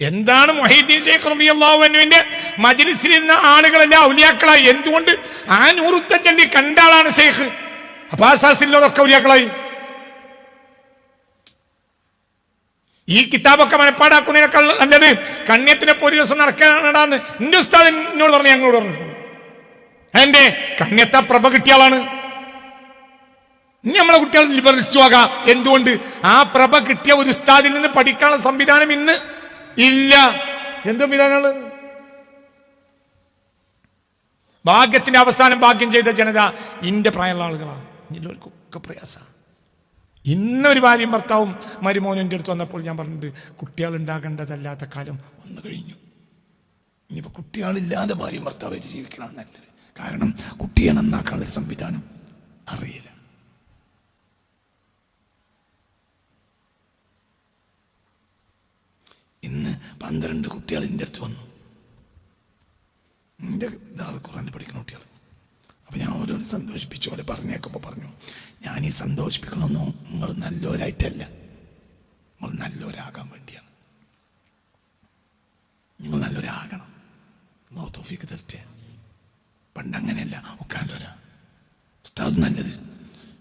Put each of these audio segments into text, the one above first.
എന്താണ് മൊഹീദ്ദീൻ ഷേഖ് റബിയുള്ളാഹുവിന്റെ മജ്ലിസിൽ ഇരുന്ന ആളുകളെല്ലാം ഔലിയാക്കളായി? എന്തുകൊണ്ട് ആ നൂറുത്ത ചെല്ലി കണ്ട ആളാണ് ഷെയ്ഖ് അപ്പൊ ആ ഔലിയാക്കളായി. ഈ കിതാബൊക്കെ മനപ്പാടാക്കുന്നതിനേക്കാൾ നല്ലത് കണ്യത്തിനെ ഒരു ദിവസം നടക്കാനാണ്. എന്റെ ഉസ്താദ് എന്നോട് പറഞ്ഞു ഞങ്ങളോട് പറഞ്ഞു. എന്റെ കണ്യത്ത പ്രഭ കിട്ടിയ ആളാണ്. ഇനി നമ്മളെ കുട്ടികൾ ലിബറലിസ്റ്റ് ആകാം എന്തുകൊണ്ട്? ആ പ്രഭ കിട്ടിയ ഒരു ഉസ്താദിൽ നിന്ന് പഠിക്കാനുള്ള സംവിധാനം ഇന്ന് ഇല്ല. എന്ത് വിധാനാണ് ഭാഗ്യത്തിന്റെ അവസാനം ഭാഗ്യം ചെയ്ത ജനത ഇന്റെ പ്രായമുള്ള ആളുകളാണ്. എല്ലാവർക്കൊക്കെ പ്രയാസമാണ് ഇന്നൊരു ഭാര്യയും ഭർത്താവും മരുമോനും എന്റെ അടുത്ത് വന്നപ്പോൾ ഞാൻ പറഞ്ഞിട്ടുണ്ട് കുട്ടികൾ ഉണ്ടാകേണ്ടതല്ലാത്ത കാലം വന്നു കഴിഞ്ഞു. ഇനിയിപ്പോൾ കുട്ടികളില്ലാതെ ഭാര്യയും ഭർത്താവായിട്ട് ജീവിക്കലാണ് നല്ലത്. കാരണം കുട്ടിയെ നന്നാക്കാനുള്ള സംവിധാനം അറിയില്ല ഇന്ന് പന്ത്രണ്ട് കുട്ടികൾ എന്റെ അടുത്ത് വന്നു. എന്റെ ഖുറാൻ പഠിക്കുന്ന കുട്ടികൾ. അപ്പോൾ ഞാൻ അവരോട് സന്തോഷിപ്പിച്ചു. അവരെ പറഞ്ഞേക്കുമ്പോൾ പറഞ്ഞു ഞാൻ ഈ സന്തോഷിപ്പിക്കണമെന്നോ നിങ്ങൾ നല്ലവരായിട്ടല്ല. നിങ്ങൾ നല്ലവരാകാൻ വേണ്ടിയാണ്. നിങ്ങൾ നല്ലവരാകണം. നോ തോഫിക്ക് തരട്ടെ. പണ്ട് അങ്ങനെയല്ല. ഒക്കാനോരാ ഉസ്താദ് നല്ലത്.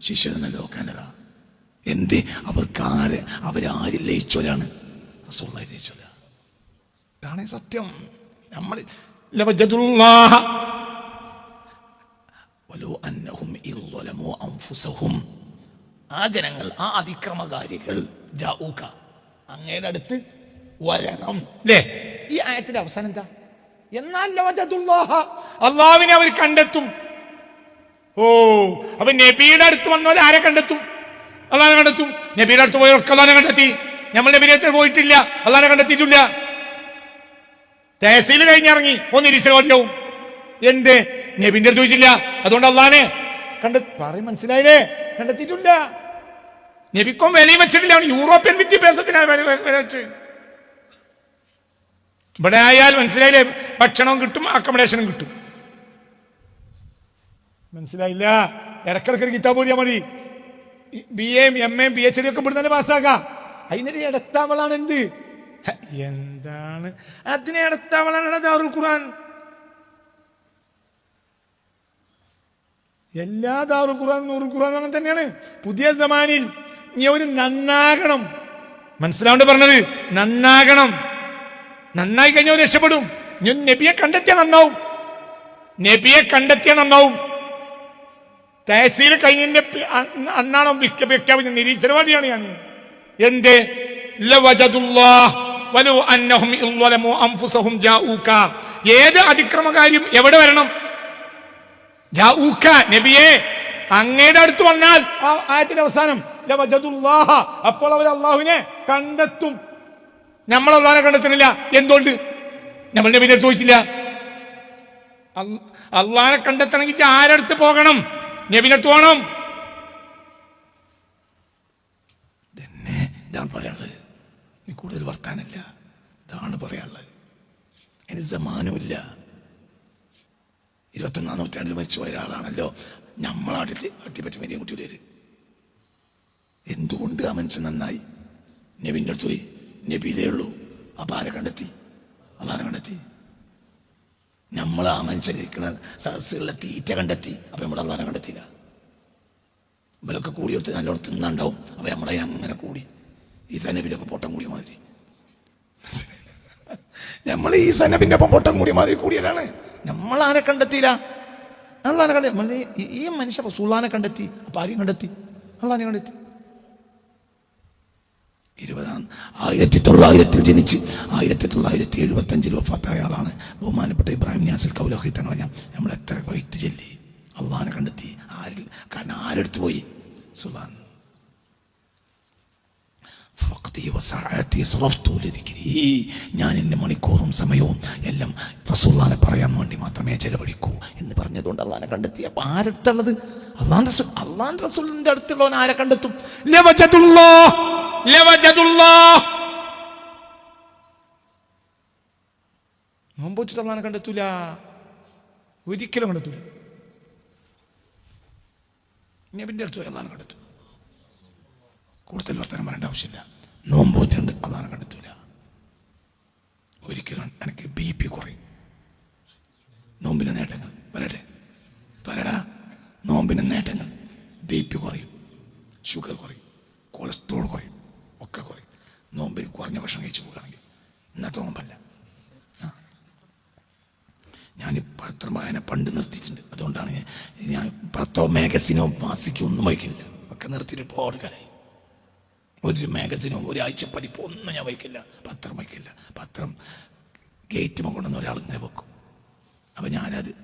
ശിഷ്യന് നല്ലത്. ഒക്കാനതാ എന്ത്? അവർക്ക് ആര്? അവരാരിൽ ലയിച്ചവരാണ്. ലയിച്ചവരാ. ഇതാണ് സത്യം. നമ്മൾ ആ ജനങ്ങൾ ആ അതിക്രമകാരികൾ അങ്ങയുടെ അടുത്ത് വരണം. അല്ലേ ഈ ആയത്തിന്റെ അവസാനം എന്താ? എന്നാൽ അള്ളാവിനെ അവർ കണ്ടെത്തും. ഓ അപ്പൊ നബിയുടെ അടുത്ത് വന്നവരെ ആരെ കണ്ടെത്തും? അള്ളാനെ കണ്ടെത്തും. നബിയുടെ അടുത്ത് പോയവർക്ക് അള്ളാനെ കണ്ടെത്തി. നമ്മൾ നബിയുടെ അടുത്ത് പോയിട്ടില്ല. അള്ളാനെ കണ്ടെത്തിയിട്ടില്ല. തഹസീൽ കഴിഞ്ഞിറങ്ങി. ഒന്ന് കൊല്ലവും എന്ത്? നബിന്റെ ചോദിച്ചില്ല. അതുകൊണ്ട് അള്ളാനെ കണ്ട പറയും മനസ്സിലായില്ലേ? കണ്ടെത്തിയിട്ടില്ല. നബിക്കും വിലയും വെച്ചിട്ടില്ല. അവൻ യൂറോപ്യൻ വിദ്യാഭ്യാസത്തിനാണ് വെച്ച് ഇവിടെ ആയാൽ മനസ്സിലായില്ലേ? ഭക്ഷണവും കിട്ടും അക്കോമഡേഷനും കിട്ടും. മനസ്സിലായില്ല? ഇടക്കിടക്ക് കിതാബ് ഓടിയാൽ മതി. B M M M P H D ഒക്കെ ഇവിടെ തന്നെ പാസ്സാക്കാം അതിനൊരു ഇടത്താവളാണ് എന്ത്? എന്താണ്? അതിനെ ഇടത്താവളാണ് ദാറുൽ ഖുർആൻ. എല്ലാ ദാറുൽ ഖുർആൻ നൂറുൽ ഖുർആൻ അങ്ങനെ തന്നെയാണ്. പുതിയ സമാനിൽ നീ ഒരു നന്നാകണം. മനസ്സിലാവേണ്ട പറഞ്ഞത്? നന്നാകണം. നന്നായി കഴിഞ്ഞാൽ രക്ഷപ്പെടും. നീ നബിയെ കണ്ടെത്തിയ നന്നാവും. നബിയെ കണ്ടെത്തിയ നന്നാവും. തഹസീൽ അന്ന് അന്നാണോ വിക്ക- പ്രഖ്യാപിച്ച നിരീശ്വരവാദിയാണ് ഞാൻ. എന്തേ? ലവജദുല്ലാഹ് വലോ അന്നഹും ഏത് അതിക്രമകാര്യം എവിടെ വരണം? നബിയെ അങ്ങയുടെ അടുത്ത് വന്നാൽ. ആ ആയത്തിന്റെ അവസാനം അപ്പോൾ അവർ അള്ളാഹുവിനെ കണ്ടെത്തും. നമ്മൾ അള്ളാഹിനെ കണ്ടെത്തുന്നില്ല. എന്തുകൊണ്ട്? നമ്മൾ നബിനെ ചോദിച്ചില്ല. അള്ളാഹിനെ കണ്ടെത്തണമെങ്കിൽ ആരടുത്ത് പോകണം? നബിനടുത്ത് പോകണം. കൂടുതൽ വർത്താനല്ല. ഇതാണ് പറയാനുള്ളത്. അതിന് സമാനമില്ല ഇരുപത്തൊന്നാം നൂറ്റാണ്ടിൽ മരിച്ചു പോയ ഒരാളാണല്ലോ നമ്മളാട്ടി അത്തിപ്പറ്റി മെതിയും കുട്ടിയുടെ എന്തുകൊണ്ട് ആ മനുഷ്യൻ നന്നായി? നബിന്റെ അടുത്ത് പോയി നബിയിലേ ഉള്ളൂ. അപ്പം ആരെ കണ്ടെത്തി? അതാണ് കണ്ടെത്തി. നമ്മൾ ആ മനുഷ്യനിരിക്കുന്ന സദസ്സുകളിലെ തീറ്റ കണ്ടെത്തി. അപ്പം നമ്മൾ അള്ളാനെ കണ്ടെത്തിയില്ല. ഇവരൊക്കെ കൂടിയെടുത്ത് നല്ലോണം തിന്നുണ്ടാവും. അപ്പം നമ്മളെ കൂടി. ഈ സനബിന്റെ പൊട്ടം കൂടിയ മാതിരി. നമ്മൾ ഈ സനബിന്റെ ഒപ്പം പൊട്ടം കൂടിയ മാതിരി കൂടിയതാണ് നമ്മൾ ആരെ കണ്ടെത്തിയില്ല. അള്ളാനെ കണ്ടെത്തി ഈ- മനുഷ്യ റസൂള്ളാനെ കണ്ടെത്തി അപ്പം ആരെയും കണ്ടെത്തി. അള്ളാനെ കണ്ടെത്തി. ഇരുപതാം ആയിരത്തി തൊള്ളായിരത്തിൽ ജനിച്ച് ആയിരത്തി തൊള്ളായിരത്തി എഴുപത്തി അഞ്ചിൽ വഫാത്തായ ആളാണ് ബഹുമാനപ്പെട്ട ഇബ്രാഹിം നിയാസിൽ കൗലഹി തങ്ങളെ ഞാൻ നമ്മൾ എത്ര കൊയ്ത്ത് അള്ളഹാനെ കണ്ടെത്തി. ആരിൽ കാരണം ആരെടുത്ത് പോയി? സുലാൻ ഞാൻ എന്റെ മണിക്കൂറും സമയവും എല്ലാം റസൂള്ളാനെ പറയാൻ വേണ്ടി മാത്രമേ ചെലവഴിക്കൂ എന്ന് പറഞ്ഞതുകൊണ്ട് അള്ളാനെ കണ്ടെത്തി. അപ്പൊ ആരടുത്തുള്ളത്? അള്ളാൻ റസൂൽ അള്ളാൻ റസൂലിന്റെ അടുത്തുള്ളവൻ ആരെ കണ്ടെത്തും? നോമ്പോറ്റിട്ട് അള്ളാനെ കണ്ടെത്തൂല. ഒരിക്കലും കണ്ടെത്തൂല. നബിന്റെ അടുത്ത് അള്ളാനെ കണ്ടെത്തും. കൂടുതൽ വർത്തനം പറയേണ്ട ആവശ്യമില്ല. നോമ്പോറ്റുണ്ട് അതാണ് കണ്ടെത്തൂല. ഒരിക്കലും എനിക്ക് ബി പി കുറയും. നോമ്പിന് നേട്ടങ്ങൾ. പറയട്ടെ. പറയടാ. നോമ്പിന് നേട്ടങ്ങൾ. ബി പി കുറയും. ഷുഗർ കുറയും. കൊളസ്ട്രോൾ കുറയും. ഒക്കെ കുറയും. നോമ്പിൽ കുറഞ്ഞ ഭക്ഷണം കഴിച്ചു പോകുകയാണെങ്കിൽ ഇന്നത്തെ നോമ്പല്ല. ഞാൻ പത്ര വായന പണ്ട് നിർത്തിയിട്ടുണ്ട്. അതുകൊണ്ടാണ് ഞാൻ- പത്രോ മാഗസിനോ മാസിക്കോ ഒന്നും വായിക്കില്ല. ഒക്കെ നിർത്തിയിട്ട് കാലായി ഒരു മാഗസിനോ ഒരാഴ്ച പതിപ്പോ ഒന്നും ഞാൻ വയ്ക്കില്ല. പത്രം വയ്ക്കില്ല. പത്രം ഗേറ്റ് കൊണ്ടുവന്ന ഒരാൾ ഇങ്ങനെ വെക്കും. അപ്പം ഞാനത്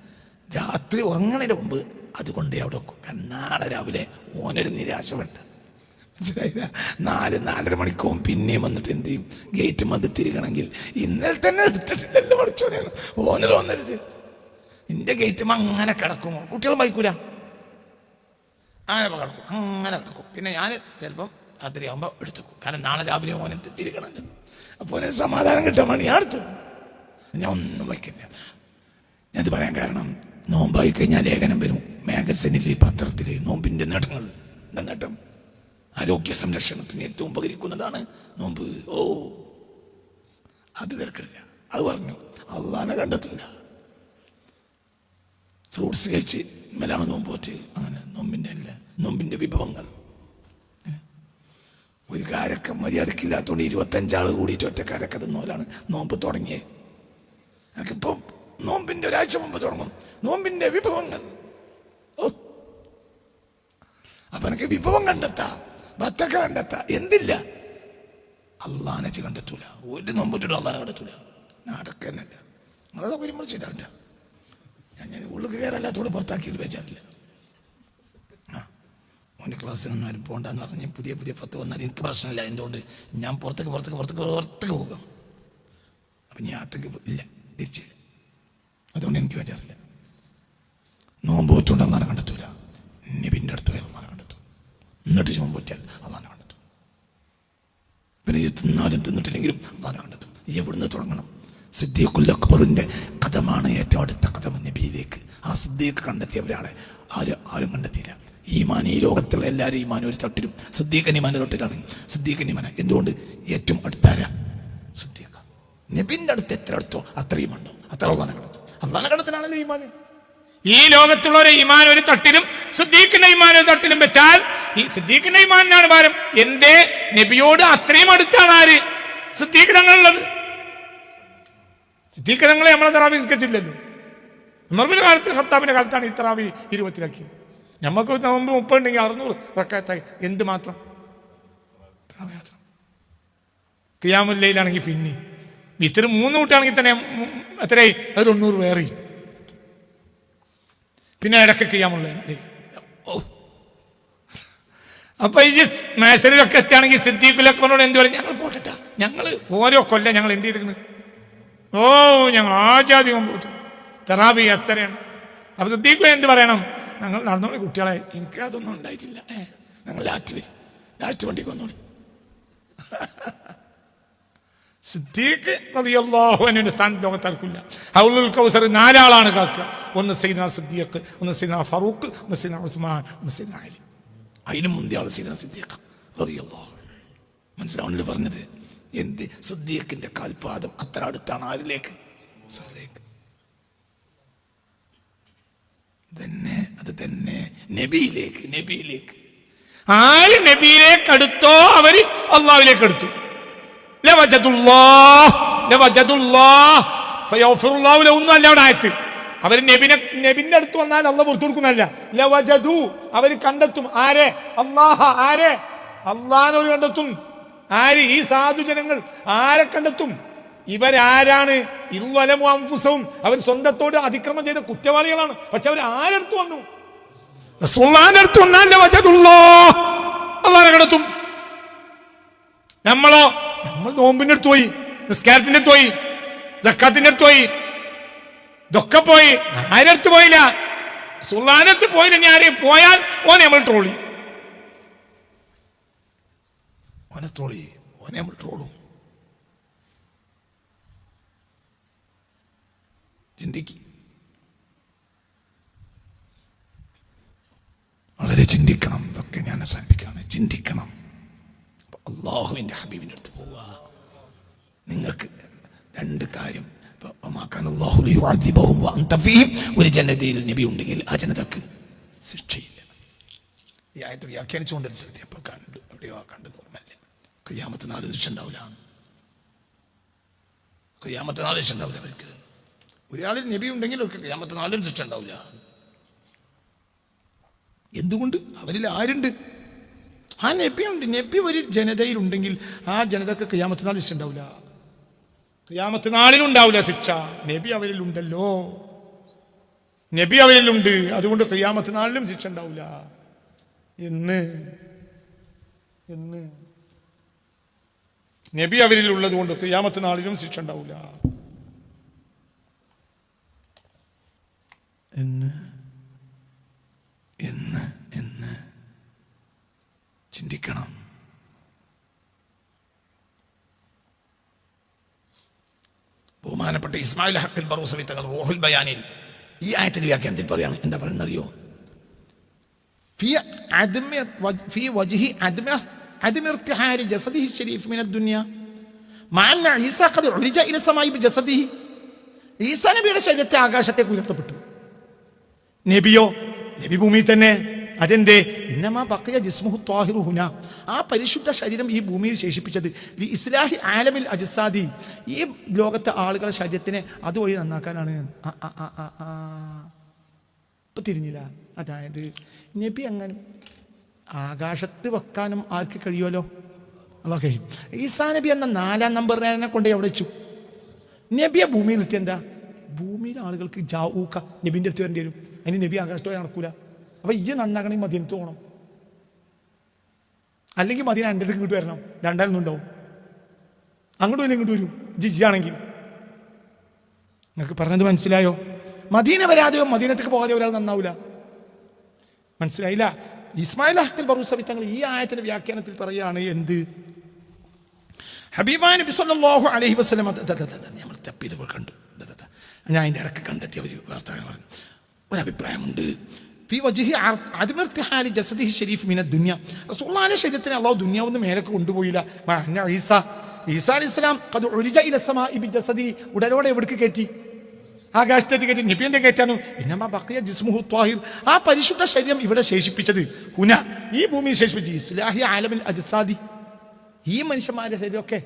രാത്രി ഉറങ്ങണതിന് മുമ്പ് അതുകൊണ്ടേ അവിടെ വെക്കും. നാളെ രാവിലെ ഓനൊരു നിരാശപ്പെട്ട. മനസ്സിലായില്ല? നാല് നാലര മണിക്കൂർ പിന്നെയും വന്നിട്ട് എന്ത് ചെയ്യും? ഗേറ്റ് മതി തിരികണമെങ്കിൽ ഇന്നലെ തന്നെ എടുത്തിട്ടില്ലല്ലോ പഠിച്ചോനെ ഓനർ വന്നരുത് നിന്റെ ഗേറ്റും അങ്ങനെ കിടക്കും. കുട്ടികൾ വായിക്കൂല അങ്ങനെ കിടക്കും. അങ്ങനെ കിടക്കും. പിന്നെ ഞാൻ ചിലപ്പം രാത്രിയാകുമ്പോൾ എടുത്തുക്കും. കാരണം നാളെ രാവിലെ മോനെ തിരികണമല്ലോ അപ്പോൾ ഓനെ സമാധാനം കിട്ടാൻ വേണ്ടി ഞാൻ എടുത്തു. ഞാൻ ഒന്നും വയ്ക്കില്ല ഞാനത് പറയാൻ കാരണം നോമ്പായി കഴിഞ്ഞാൽ ലേഖനം വരും. മാഗസിനിൽ പത്രത്തിൽ നോമ്പിന്റെ നേട്ടങ്ങൾ. നേട്ടം? ആരോഗ്യ സംരക്ഷണത്തിന് ഏറ്റവും ഉപകരിക്കുന്നതാണ് നോമ്പ്. ഓ അത് തിരക്കില്ല അത് പറഞ്ഞു അള്ളാനെ കണ്ടെത്തില്ല ഫ്രൂട്ട്സ് കഴിച്ച് മേലാണ് നോമ്പ് പോറ്റ്. അങ്ങനെ നോമ്പിന്റെ അല്ല നോമ്പിന്റെ വിഭവങ്ങൾ. ഒരു കാരൊക്കെ മര്യാദക്കില്ലാത്തതുകൊണ്ട് ഇരുപത്തഞ്ചാൾ കൂടിയിട്ട് ഒറ്റക്കാരക്ക തിന്നോലാണ് നോമ്പ് തുടങ്ങിയത് എനിക്കിപ്പം നോമ്പിന്റെ ഒരാഴ്ച മുമ്പ് തുടങ്ങും. നോമ്പിന്റെ വിഭവങ്ങൾ. അപ്പൊ എനിക്ക് വിഭവം കണ്ടെത്താം ഭത്തൊക്കെ കണ്ടെത്താം. എന്തില്ല? അള്ളാനച്ച് കണ്ടെത്തൂല. ഒരു നോമ്പിട്ടുള്ള അള്ളാനെ കണ്ടെത്തൂല. നടക്കന്നല്ല. നിങ്ങളെ സൗകര്യം ചെയ്താണ്ട ഞാൻ ഉള്ളിൽ കയറല്ലാത്തോട് പുറത്താക്കി വെച്ചാറില്ല ആ മോന്റെ ക്ലാസ്സിനൊന്നും ആരും പോകണ്ടെന്ന് പറഞ്ഞ് പുതിയ പുതിയ പത്ത് വന്നാൽ എനിക്ക് പ്രശ്നമില്ല എന്തുകൊണ്ട് ഞാൻ പുറത്തേക്ക് പുറത്തേക്ക് പുറത്തേക്ക് പുറത്തേക്ക് പോകാം അപ്പം ഞാൻ അകത്തേക്ക് ഇല്ല തിരിച്ചില്ല. അതുകൊണ്ട് എനിക്ക് വെച്ചാറില്ല നോമ്പ് വെച്ചുകൊണ്ടെന്ന് അള്ളാനെ കണ്ടെത്തൂല. നബിന്റെ അടുത്ത് വേറെ കണ്ടെത്തു. എന്നിട്ട് നോമ്പ് വെച്ചാൽ അതാണ് കണ്ടെത്തും. പിന്നെ തിന്നാലും തിന്നിട്ടില്ലെങ്കിലും അതാണ് കണ്ടെത്തും. എവിടുന്ന് തുടങ്ങണം? സിദ്ദീഖുൽ അക്ബറിന്റെ കഥമാണ് ഏറ്റവും അടുത്ത കഥം നബിയിലേക്ക്. ആ സിദ്ദീഖ് കണ്ടെത്തിയ ഒരാളെ ആരും ആരും കണ്ടെത്തിയില്ല. ഈമാൻ ഈ ലോകത്തുള്ള എല്ലാവരും ഈമാൻ ഒരു തട്ടിലും. സിദ്ദീഖൻ ഈമാൻ തൊട്ടിലാണ്. സിദ്ദീഖൻ എന്തുകൊണ്ട്? ഏറ്റവും അടുത്താരാ സിദ്ദീഖ. നബിന്റെ അടുത്ത് എത്ര അടുത്തോ അത്രയും ഉണ്ടോ? അത്ര കണ്ടെത്തും അള്ളാനെ കണ്ടെത്തലാണല്ലോ ഈമാൻ ഈ ലോകത്തുള്ളവരെ ഈമാൻ ഒരു തട്ടിലും സിദ്ദീഖിന്റെ ഈമാൻ ഒരു തട്ടിലും വെച്ചാൽ ഈ സിദ്ദീഖിന്റെ ഈമാനാണ് ഭാരം. എന്തേ? നബിയോട് അത്രയും അടുത്താണ് ആര്? സിദ്ദീഖ് തങ്ങളുള്ളത്. സിദ്ദീഖ് തങ്ങളെ നമ്മളെ തറാവി നിസ്കരിച്ചില്ലല്ലോ. കാലത്ത് ഖത്താബിന്റെ കാലത്താണ് ഈ തറാവി ഇരുപത്തിലാക്കിയത്. നമുക്ക് നോമ്പ് മുപ്പുണ്ടെങ്കിൽ അറുന്നൂറ് റക്കാത്തായി. എന്ത് മാത്രം? മാത്രം കിയാമുല്ലയിലാണെങ്കിൽ പിന്നെ. ഇത്തരം മൂന്ന് കൂട്ടാണെങ്കിൽ തന്നെ എത്രയായി? അത് തൊണ്ണൂറ് വേറെ പിന്നെ ഇടയ്ക്ക് കിയാമുള്ള അപ്പൊ ഈ മേശലിലൊക്കെ എത്തുകയാണെങ്കിൽ സിദ്ദീഖുലൊക്കെ എന്ത് പറയും? ഞങ്ങൾ പോട്ടിട്ട. ഞങ്ങൾ ഓരോ കൊല്ലം ഞങ്ങൾ എന്ത് ചെയ്തിരിക്കുന്നത് ഓ ഞങ്ങൾ ആചാദ്യം പോയിട്ട് തെറാബി എത്രയാണ്? അപ്പൊ സിദ്ദീഖ് എന്ത് പറയണം? ഞങ്ങൾ നടന്നോളി കുട്ടികളെ. എനിക്ക് അതൊന്നും ഉണ്ടായിട്ടില്ല. ഏ, ഞങ്ങൾ ലാറ്റ് വരും. ലാറ്റ് വണ്ടിക്ക് വന്നോളി. സിദ്ദീഖ് റളിയല്ലാഹുവിന്റെ സ്ഥാനം ലോകത്താർക്കില്ല. ഹൗലുൽ കൗസർ നാലാളാണ് കാക്കുക ഒന്ന് സൈന സിദ്ദീഖ് ഒന്ന് സൈന ഫറൂഖ് ഒന്ന് സൈന ഉസ്മാൻ ഒന്ന് സൈന അലി. അതിനും മുന്തിയ ആൾ സൈദന സിദ്ദീഖ് റളിയല്ലാഹു മനസ്സിലാവണില്ല പറഞ്ഞത്? എന്ത്? സിദ്ദീഖിന്റെ കാൽപാദം അത്ര അടുത്താണ് ആരിലേക്ക്? തന്നെ അത് തന്നെ. നബിയിലേക്ക് നബിയിലേക്ക്. ആര് നബിയിലേക്ക് അടുത്തോ അവർ അള്ളാവിലേക്ക് അടുത്തു അല്ല അവർ നബിനെ നബിന്റെ അടുത്ത് വന്നാൽ അള്ള പുറത്തു കൊടുക്കുന്നല്ല ലവജദു അവർ കണ്ടെത്തും. ആരെ? അള്ളാഹ ആരെ? അള്ളാഹനവർ കണ്ടെത്തും. ആര്? ഈ സാധു ജനങ്ങൾ ആരെ കണ്ടെത്തും? ഇവരാരാണ്? ഇവലമോ അംഫുസവും അവർ സ്വന്തത്തോട് അതിക്രമം ചെയ്ത കുറ്റവാളികളാണ്. പക്ഷെ അവർ ആരെടുത്ത് വന്നു? റസൂലുള്ളാഹിന്റെ അടുത്ത് വജതുള്ളോ കണ്ടെത്തും. നമ്മളോ? നമ്മൾ നോമ്പിന്റെ അടുത്ത് പോയി നിസ്കാരത്തിന്റെ അടുത്ത് പോയി ജക്കാത്തിന്റെ അടുത്ത് പോയി ഇതൊക്കെ പോയി. ആരടുത്ത് പോയില്ല? സുൽത്താനത്ത് പോയില്ല. ഞാൻ പോയാൽ ഓനെ നമ്മൾ ട്രോളി ഓനെ ട്രോളി ഓനെ നമ്മൾ ട്രോളും. ചിന്തിക്കുക വളരെ ചിന്തിക്കണം ഇതൊക്കെ ഞാൻ അവസാനിപ്പിക്കുകയാണ്. ചിന്തിക്കണം. അള്ളാഹുവിന്റെ ഹബീബിന്റെ അടുത്ത് പോവുക. നിങ്ങൾക്ക് രണ്ട് കാര്യം. ഒരു ജനതയിൽ നബി ഉണ്ടെങ്കിൽ ആ ജനതക്ക് ശിക്ഷയില്ല. ഈ ആയത്ത് വ്യാഖ്യാനിച്ചുകൊണ്ടൊരു സ്ഥലത്ത് അപ്പോൾ കണ്ടു? എവിടെയോ കണ്ടു ഓർമ്മയില്ല. കയ്യാമത്തെ നാല് ലക്ഷം ഉണ്ടാവില്ല. കയ്യാമത്തെ നാല് ലക്ഷം ഉണ്ടാവില്ല അവർക്ക്. ഒരാളിൽ നബി ഉണ്ടെങ്കിൽ അവർക്ക് ക്യാമത്തെ നാലും ശിക്ഷ ഉണ്ടാവില്ല. എന്തുകൊണ്ട്? അവരിൽ ആരുണ്ട്? ആ നബി ഉണ്ട്. നബി ഒരു ജനതയിലുണ്ടെങ്കിൽ ആ ജനതക്ക് ക്യാമത്തെ നാളിൽ ശിക്ഷ ഉണ്ടാവില്ല. നാളിൽ ഉണ്ടാവില്ല ശിക്ഷ. നബി അവരിൽ ഉണ്ടല്ലോ. നബി അവരിൽ ഉണ്ട്. അതുകൊണ്ട് ക്യാമത്തെ നാളിലും ശിക്ഷ ഉണ്ടാവില്ല. എന്ന് എന്ന്. നബി അവരിൽ ഉള്ളത് കൊണ്ട് ക്യാമത്തെ നാളിലും ശിക്ഷ ഉണ്ടാവില്ല. എന്ന് എന്ന് എന്ന് ചിന്തിക്കണം. ബഹുമാനപ്പെട്ട ഇസ്മായിൽ ഹക്കിൽ ബറൂസവി തങ്ങൾ റോഹുൽ ബയാനിൽ ഈ ആയത്തിൽ വ്യാഖ്യാനത്തിൽ പറയാണ്. എന്താ പറയുന്നത് അറിയോ ഈസാ നബിയുടെ ശരീരത്തെ ആകാശത്തേക്ക് ഉയർത്തപ്പെട്ടു. നബിയോ? നബി ഭൂമി തന്നെ അതെന്തേ? ഇന്നമാ ബക്കയ ജിസ്മുഹു ത്വാഹിറു ഹുന. ആ പരിശുദ്ധ ശരീരം ഈ ഭൂമിയിൽ ശേഷിപ്പിച്ചത്. ലി ഇസ്ലാഹി ആലമിൽ അജിസാദി. ഈ ലോകത്തെ ആളുകളുടെ ശരീരത്തിനെ അതുവഴി നന്നാക്കാനാണ്. ഇപ്പൊ തിരിഞ്ഞില്ല. അതായത് നബി അങ്ങനെ ആകാശത്ത് വെക്കാനും ആർക്ക് കഴിയുമല്ലോ? അല്ലോ കഴിയും ഈസാ നബി എന്ന നാലാം നമ്പറിനെ കൊണ്ട് എവിടെ വെച്ചു? നബിയെ ഭൂമിയിൽ എത്തിയെന്താ ഭൂമിയിലെ ആളുകൾക്ക് ജാവൂക്ക നബിന്റെ അടുത്ത് വരേണ്ടി വരും. അതിന് നബി ആകാശത്തോടെ നടക്കൂല. അപ്പൊ ഈ നന്നാക്കണമെങ്കിൽ മദീനത്ത് പോകണം അല്ലെങ്കിൽ മദീന എന്റെ അടുത്ത് ഇങ്ങോട്ട് വരണം. രണ്ടാലൊന്നും ഉണ്ടാവും. അങ്ങോട്ട് ഇങ്ങോട്ട് വരും. ജിജിയാണെങ്കിൽ നിങ്ങൾക്ക് പറഞ്ഞത് മനസ്സിലായോ? മദീന വരാതെയോ മദീനത്തേക്ക് പോകാതെയോ ഒരാൾ നന്നാവില്ല മനസ്സിലായില്ല? ഇസ്മായിൽ അഹ്തൽ ബറൂസബി തങ്ങൾ ഈ ആയത്തിന്റെ വ്യാഖ്യാനത്തിൽ പറയുകയാണ് എന്ത്? ഹബീബാൻ നബി സല്ലല്ലാഹു അലൈഹി വസല്ലം നമ്മൾ കണ്ടു. ഞാൻ അതിന്റെ ഇടയ്ക്ക് കണ്ടെത്തിയ ഒരു വാർത്തകൾ പറഞ്ഞു. ഒരു അഭിപ്രായമുണ്ട് ഫി വജ്ഹി അർ- അദ്മ ഇർത്തിഹാലി മിന ദുനിയ. റസൂലുള്ളാഹിന്റെ ശരീരത്തിനെ അള്ളാഹു ദുനിയാവൊന്നും മേലേക്ക് കൊണ്ടുപോയില്ല. ഈസ. ഈസ അലൈഹി സ്വലാം ഖദ് ഉരിജ ഇല സമാഇ ബി ജസദി ഉടലോടെ എവിടേക്ക് കയറ്റി? ആകാശത്തേക്ക് കയറ്റി നബിയന്റെ കയറ്റാനും? ഇന്നമാ ബക്കിയ ജിസ്മുഹു ത്വാഹിർ. ആ പരിശുദ്ധ ശരീരം ഇവിടെ ശേഷിപ്പിച്ചത് ഹുന. ഈ ഭൂമിയിൽ ശേഷിപ്പിച്ചു ഇസ്ലാഹി ആലമിൽ അജ്സാദി. ഈ മനുഷ്യന്മാരുടെ ശരീരമൊക്കെ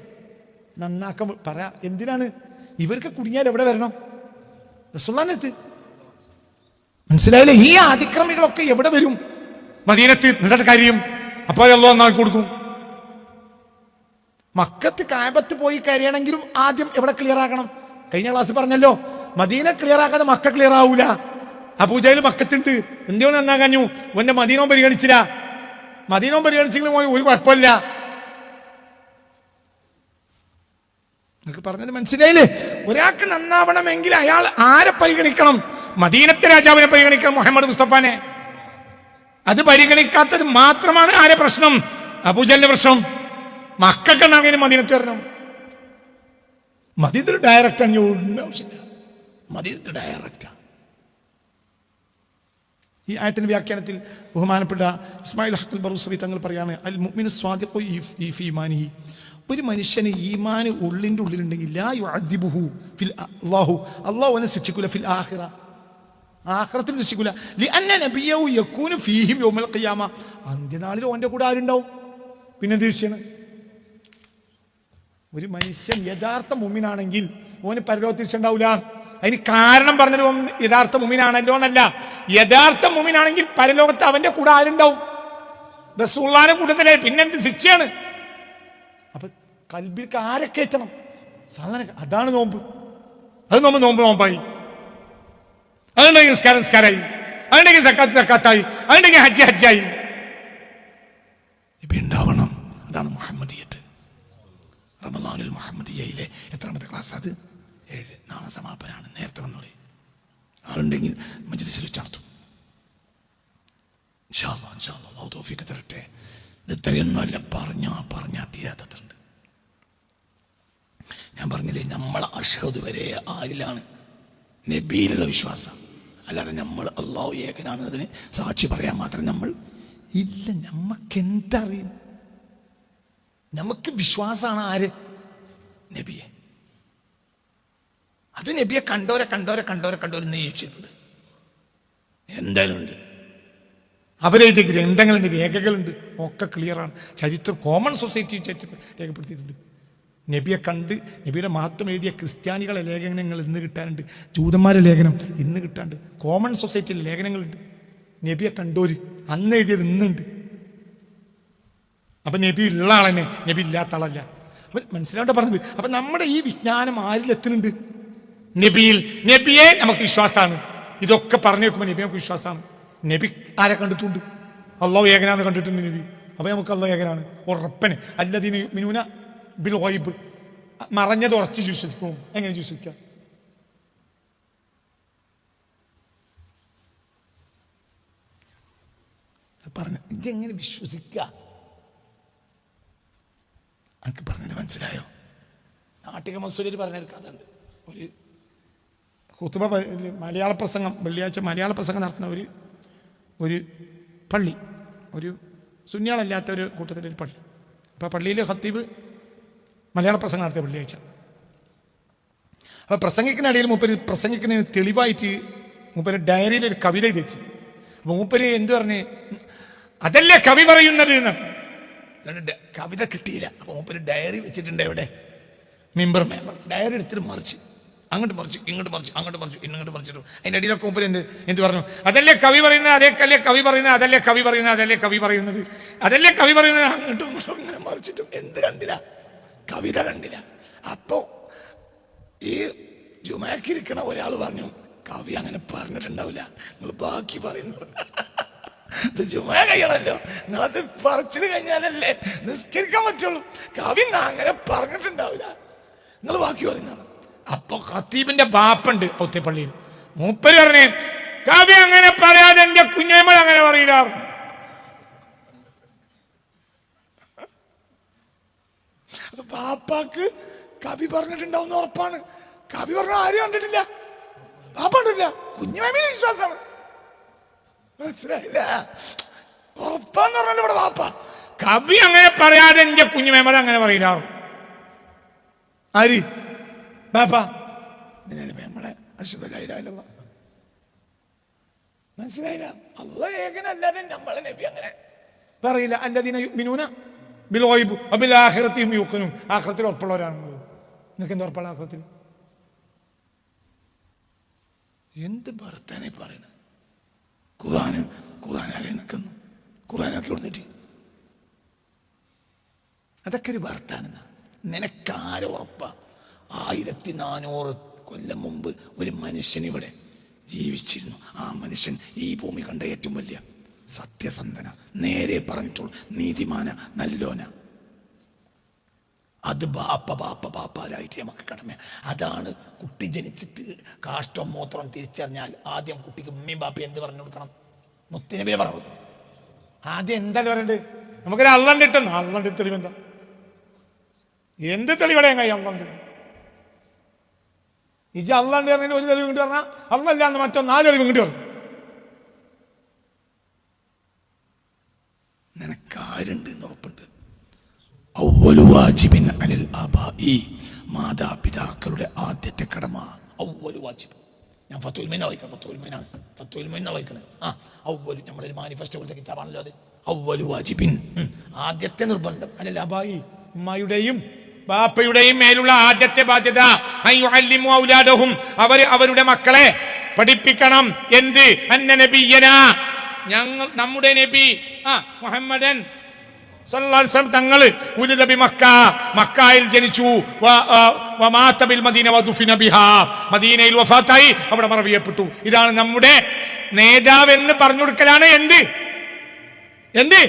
നന്നാക്ക പറയാ എന്തിനാണ്? ഇവർക്ക് കുടുങ്ങിയാൽ എവിടെ വരണം? റസൂലുള്ളാഹിനടുത്ത് മനസ്സിലായില്ലേ? ഈ അതിക്രമികളൊക്കെ എവിടെ വരും? മദീനത്ത് നിന്നിട്ട് കാര്യം അപ്പോഴല്ലോ എന്നാക്കി കൊടുക്കും. മക്കത്ത് കായബത്ത് പോയി കരയണമെങ്കിലും ആദ്യം എവിടെ ക്ലിയർ ആക്കണം കഴിഞ്ഞ ക്ലാസ്സിൽ പറഞ്ഞല്ലോ മദീന ക്ലിയർ ആക്കാതെ മക്ക ക്ലിയർ ആവൂല. ആ പൂജയിൽ മക്കത്തുണ്ട്. എന്തിനാണ് നന്നാകാഞ്ഞു ഓന്റെ മദീനോ പരിഗണിച്ചില്ല. മദീനോ പരിഗണിച്ചെങ്കിലും ഒരു കുഴപ്പമില്ല. നിങ്ങൾക്ക് പറഞ്ഞത് മനസ്സിലായില്ലേ? ഒരാൾക്ക് നന്നാവണമെങ്കിൽ അയാൾ ആരെ പരിഗണിക്കണം? മദീനത്തെ രാജാവിനെ പരിഗണിക്കണം മുഹമ്മദ് മുസ്തഫാനെ. അത് പരിഗണിക്കാത്തത് മാത്രമാണ് ആരെ പ്രശ്നം? അബൂജലിന്റെ പ്രശ്നം. മക്കൾക്ക് അങ്ങനെ മദീനത്ത് വരണം? മദീനത്തിൽ ഡയറക്റ്റ് ആണ് ആവശ്യമില്ല. ഡയറക്റ്റാ ഈ ആയത്തിന്റെ വ്യാഖ്യാനത്തിൽ ബഹുമാനപ്പെട്ട ഇസ്മായിൽ ഹക്കൽ ബറൂസബി തങ്ങൾ പറയാണ് അൽ മുഅ്മിനു സ്വാദിഖു ഫീ ഈമാനിഹി ഒരു മനുഷ്യന് ഈമാന് ഉള്ളിന്റെ ഉള്ളിലുണ്ടെങ്കിൽ ലാ യുഅദ്ദിബുഹു ഫിൽ അല്ലാഹു. അല്ലാഹു അവനെ ശിക്ഷിക്കൂല ഫിൽ ആഖിറ. ലിഅന്ന നബിയഹു യകൂനു ഫീഹിം യോമൽ ഖിയാമ. അന്ത്യനാളിൽ ഓന്റെ കൂടെ ആരുണ്ടാവും? പിന്നെ തീർച്ചയാണ് ഒരു മനുഷ്യൻ യഥാർത്ഥ മുമ്മിനാണെങ്കിൽ ഓന് പരലോകത്തിരിച്ചുണ്ടാവില്ല അതിന് കാരണം പറഞ്ഞത് യഥാർത്ഥ മുമ്മിനാണല്ലോ എന്നല്ല. യഥാർത്ഥ മുമ്മിനാണെങ്കിൽ പരലോകത്ത് അവന്റെ കൂടെ ആരുണ്ടാവും? റസൂള്ളാന്റെ കൂട്ടത്തിലെ പിന്നെന്ത് ശിക്ഷയാണ്? അപ്പൊ കൽബിൽക്ക് ആരെ കയറ്റണം? സാധാരണ അതാണ് നോമ്പ്. അത് നോമ്പ് നോമ്പ് നോമ്പായി. അതുണ്ടെങ്കിൽ നിസ്കാരം നിസ്കാരായി അതുണ്ടെങ്കിൽ സക്കാത്ത് സക്കാത്തായി. അതുണ്ടെങ്കിൽ ഹജ്ജ് ഹജ്ജായി. ഇപ്പൊ ഉണ്ടാവണം. അതാണ് മുഹമ്മദിയത്ത്. റമദാനിൽ മുഹമ്മദിയയിലെ എത്രാമത്തെ ക്ലാസ് അത്? ഏഴ്. നാളെ സമാപനമാണ് നേരത്തെ വന്നോളി. ആളുണ്ടെങ്കിൽ മജ്ലിസിൽ ചേർത്തു തൗഫീഖ് തരട്ടെ. ഇത് ഇത്രയൊന്നുമല്ല പറഞ്ഞാ പറഞ്ഞാ തീരാത്തതുണ്ട്. ഞാൻ പറഞ്ഞില്ലേ നമ്മൾ അഷഹദ് വരെ ആരിലാണ്? നബിയിലുള്ള വിശ്വാസം. അല്ലാതെ നമ്മൾ അള്ളാഹു ഏകനാണെന്നതിന് സാക്ഷി പറയാൻ മാത്രം നമ്മൾ ഇല്ല. നമുക്ക് എന്തറിയും നമുക്ക് വിശ്വാസമാണ് ആര്? നബിയെ. അത് നബിയെ കണ്ടോരെ കണ്ടോരെ കണ്ടോരെ കണ്ടോരെ നിയോഗിച്ചിട്ടുണ്ട് എന്തായാലും ഉണ്ട് അവരെഴുതിയ ഗ്രന്ഥങ്ങളുണ്ട് രേഖകളുണ്ട് ഒക്കെ ക്ലിയറാണ് ചരിത്രം കോമൺ സൊസൈറ്റി രേഖപ്പെടുത്തിയിട്ടുണ്ട്. നബിയെ കണ്ട് നബിയുടെ മഹത്വം എഴുതിയ ക്രിസ്ത്യാനികളെ ലേഖനങ്ങൾ ഇന്ന് കിട്ടാനുണ്ട്. ജൂതന്മാരെ ലേഖനം ഇന്ന് കിട്ടാണ്ട് കോമൺ സൊസൈറ്റിയിലെ ലേഖനങ്ങളുണ്ട്. നബിയെ കണ്ടോര് അന്ന് എഴുതിയത് ഇന്നുണ്ട്. അപ്പം നബി ഉള്ള ആളെന്നെ. നബി ഇല്ലാത്ത ആളല്ല. അപ്പം മനസ്സിലാവട്ടെ പറഞ്ഞത്? അപ്പം നമ്മുടെ ഈ വിജ്ഞാനം ആരിൽ എത്തുന്നുണ്ട്? നബിയിൽ. നബിയെ നമുക്ക് വിശ്വാസമാണ് ഇതൊക്കെ പറഞ്ഞു വെക്കുമ്പോൾ നബി നമുക്ക് വിശ്വാസമാണ് നബി ആരെ കണ്ടിട്ടുണ്ട്? അള്ളാഹു ഏകനാന്ന് കണ്ടിട്ടുണ്ട് നബി. അപ്പോൾ നമുക്ക് അള്ളാഹു ഏകനാണ്. ഉറപ്പന്. അല്ലതിന് മിനൂന ബിൽ മറഞ്ഞത് ഉറച്ച് വിശ്വസിക്കും എങ്ങനെ വിശ്വസിക്കാം പറഞ്ഞു ഇതെങ്ങനെ വിശ്വസിക്കുക എനിക്ക് പറഞ്ഞത് മനസ്സിലായോ? നാട്ടിക മസൂരിൽ പറഞ്ഞൊരു കഥ ഒരു കുത്തുബ മലയാള പ്രസംഗം വെള്ളിയാഴ്ച മലയാള പ്രസംഗം നടത്തുന്ന ഒരു ഒരു പള്ളി. ഒരു സുന്യാളല്ലാത്ത ഒരു കൂട്ടത്തിലൊരു പള്ളി. അപ്പോൾ പള്ളിയിൽ ഹത്തീബ് മലയാള പ്രസംഗം നടത്തിയ വെള്ളിയാഴ്ച അപ്പോൾ പ്രസംഗിക്കുന്നിടയിൽ മൂപ്പര് പ്രസംഗിക്കുന്നതിന് തെളിവായിട്ട് മൂപ്പര് ഡയറിയിൽ ഒരു കവിത എഴുതി അപ്പോൾ മൂപ്പര് എന്ത് പറഞ്ഞ്? അതല്ലേ കവി പറയുന്നത് കവിത കിട്ടിയില്ല. അപ്പോൾ മൂപ്പര് ഡയറി വെച്ചിട്ടുണ്ട് എവിടെ? മെമ്പർ മെമ്പർ ഡയറി എടുത്തിട്ട് മറിച്ച്. അങ്ങോട്ട് മറിച്ച് ഇങ്ങോട്ട് മറിച്ച് അങ്ങോട്ട് മറിച്ച് ഇങ്ങോട്ട് മറിച്ചിട്ടു. അതിന്റെ ഇടയിലൊക്കെ മുമ്പിൽ എന്ത് എന്ത് പറഞ്ഞു? അതല്ലേ കവി പറയുന്നത്? അതേ കല്ലേ കവി പറയുന്നത്? അതല്ലേ കവി പറയുന്നത്? അതല്ലേ കവി പറയുന്നത്? അതല്ലേ കവി പറയുന്നത്? അങ്ങോട്ടും ഇങ്ങോട്ടും ഇങ്ങനെ മറിച്ചിട്ടും എന്ത് കണ്ടില്ല. കവിത കണ്ടില്ല. അപ്പോ ഈ ജുമാക്കിരിക്കണ ഒരാൾ പറഞ്ഞു കവി അങ്ങനെ പറഞ്ഞിട്ടുണ്ടാവില്ല. നിങ്ങൾ ബാക്കി പറയുന്നു. ഇത് ജുമ നിങ്ങളത് പറിച്ചിട്ട് കഴിഞ്ഞാലല്ലേ നിസ്കരിക്കാൻ പറ്റുള്ളൂ. കവി അങ്ങനെ പറഞ്ഞിട്ടുണ്ടാവില്ല. നിങ്ങൾ ബാക്കി പറയുന്നതാണ് അപ്പൊ ഖത്തീബിന്റെ ബാപ്പുണ്ട് ഒത്തിപ്പള്ളിയിൽ മൂപ്പര് പറഞ്ഞേ കവി അങ്ങനെ പറയാതെ എന്റെ കുഞ്ഞമ്മൾ അങ്ങനെ പറയില്ല അപ്പൊ ബാപ്പാക്ക് കവി പറഞ്ഞിട്ടുണ്ടാവുന്ന ഉറപ്പാണ്. കവി പറഞ്ഞ ആരും കണ്ടിട്ടില്ല. ബാപ്പ കണ്ടിട്ടില്ല. കുഞ്ഞുമേമിന് വിശ്വാസമാണ്. മനസ്സിലായില്ല? ഉറപ്പാന്ന് പറഞ്ഞാൽ ഇവിടെ ബാപ്പ. കവി അങ്ങനെ പറയാതെ എന്റെ കുഞ്ഞുമേമല അങ്ങനെ പറയില്ല. ആര്? ബാപ്പ. നമ്മളെ അശുദ്ധയില്ല മനസ്സിലായില്ല? അല്ല ഏകനല്ലാതെ നമ്മളെ നബി അങ്ങനെ. പറയില്ല. അല്ലദീന യുഅ്മിനൂന ബിൽ അബിൽ ആഖിറതി ഹും യൂഖിനൂൻ ഉറപ്പുള്ളവരാണ് നിങ്ങൾ നിങ്ങൾക്ക് എന്താ ഉറപ്പുള്ള ആഹ്റത്തിൽ എന്ത് ഭർത്താനെ പറയുന്നത് ഖുർആൻ ഖുർആനാകെ നിൽക്കുന്നു. ഖുർആനാക്കി കൊടുത്തിട്ട്. അതൊക്കെ ഒരു ഭർത്താനെന്ന. നിനക്കാരോ ഉറപ്പ. ആയിരത്തി നാനൂറ് കൊല്ലം മുമ്പ് ഒരു മനുഷ്യൻ ഇവിടെ ജീവിച്ചിരുന്നു. ആ മനുഷ്യൻ ഈ ഭൂമി കണ്ട ഏറ്റവും വലിയ സത്യസന്ധന. നേരെ പറഞ്ഞിട്ടുള്ളൂ. നീതിമാന നല്ലോന. അത് ബാപ്പ ബാപ്പ ബാപ്പാരായിട്ട് നമുക്ക് കടമ അതാണ് കുട്ടി ജനിച്ചിട്ട് കാഷ്ടം മൂത്രം തിരിച്ചറിഞ്ഞാൽ ആദ്യം കുട്ടിക്ക് ഉമ്മയും ബാപ്പയും എന്ത് പറഞ്ഞു കൊടുക്കണം? മുത്തിനബിയെ പറഞ്ഞു ആദ്യം എന്തായാലും പറയണ്ടേ? നമുക്കൊരു അള്ളണ്ട് ഇട്ടെന്ന് അള്ളണ്ട് തെളിവെന്താ? എന്ത് തെളിവടെ കൈ അള്ളണ്ട്? ഇജ് അള്ളണ്ട് പറഞ്ഞതിന് ഒരു തെളിവ് ഇങ്ങോട്ട് പറഞ്ഞാൽ അള്ളല്ല എന്ന് മറ്റോ നാല് തെളിവ് ഇങ്ങോട്ട് പറഞ്ഞു നിനക്കാരുണ്ട് എന്ന് ഉറപ്പുണ്ട്? വാജിബിൻ അനിൽ ആബായി മാതാപിതാക്കളുടെ ആദ്യത്തെ കടമ. ഔവലു വാജിബ്. ഞാൻ ഫത്തുൽമീന വായിക്കണം ഫത്തുൽമീനാണ് ഫത്തുൽമീന വായിക്കണത് ആ ഔവലു നമ്മളൊരു മാനിഫെസ്റ്റോ പോലത്തെ കിതാബാണല്ലോ അത്. ഔവലു വാജിബിൻ. ആദ്യത്തെ നിർബന്ധം. അനിൽ അബായി ഉമ്മയുടെയും ബാപ്പയുടെയും മേലുള്ള ആദ്യത്തെ ബാധ്യത ഔലാദഹും. അവർ അവരുടെ മക്കളെ പഠിപ്പിക്കണം. എന്ത്? അന്ന നബിയന. ഞങ്ങൾ നമ്മുടെ നബി ആ മുഹമ്മദൻ തങ്ങൾ ഉലിദ ബി മക്ക മക്കയിൽ ജനിച്ചു. മദീന മദീനയിൽ വഫാത്തായി അവിടെ മറവിയപ്പെട്ടു. ഇതാണ് നമ്മുടെ നേതാവ് എന്ന് പറഞ്ഞു കൊടുക്കലാണ് എന്ത്? എന്ത്?